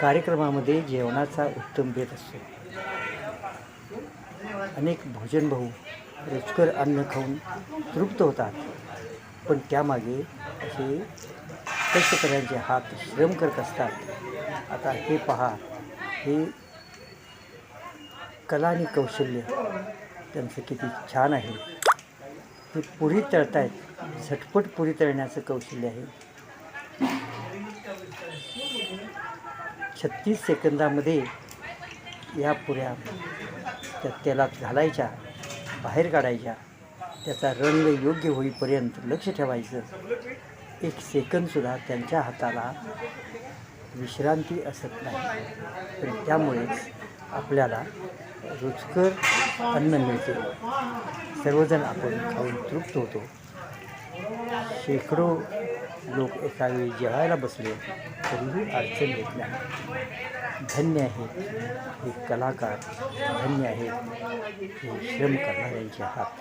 कार्यक्रमामध्ये जेवणाचा उत्तम बेत असतो. अनेक भोजन भाऊ रुचकर अन्न खाऊन तृप्त होतात. पण त्यामागे असे कष्टकऱ्यांचे हात श्रम करत असतात. आता हे पहा हे कला आणि कौशल्य त्यांचं किती छान आहे. हे पुरी तळतायत झटपट पुरी तळण्याचं कौशल्य आहे. छत्तीस सेकंदामध्ये या पुऱ्या त्या तेलात घालायच्या बाहेर काढायच्या. त्याचा रंग योग्य होईपर्यंत लक्ष ठेवायचं. एक सेकंदसुद्धा त्यांच्या हाताला विश्रांती असत नाही. पण त्यामुळेच आपल्याला रुचकर अन्न मिळते. सर्वजण आपण खाऊन तृप्त होतो. शेकडो लोक एकावेळी जेवायला बसले तरीही अडचण येत नाही. धन्य आहेत हे कलाकार धन्य आहेत हे श्रम करणाऱ्यांचे हात.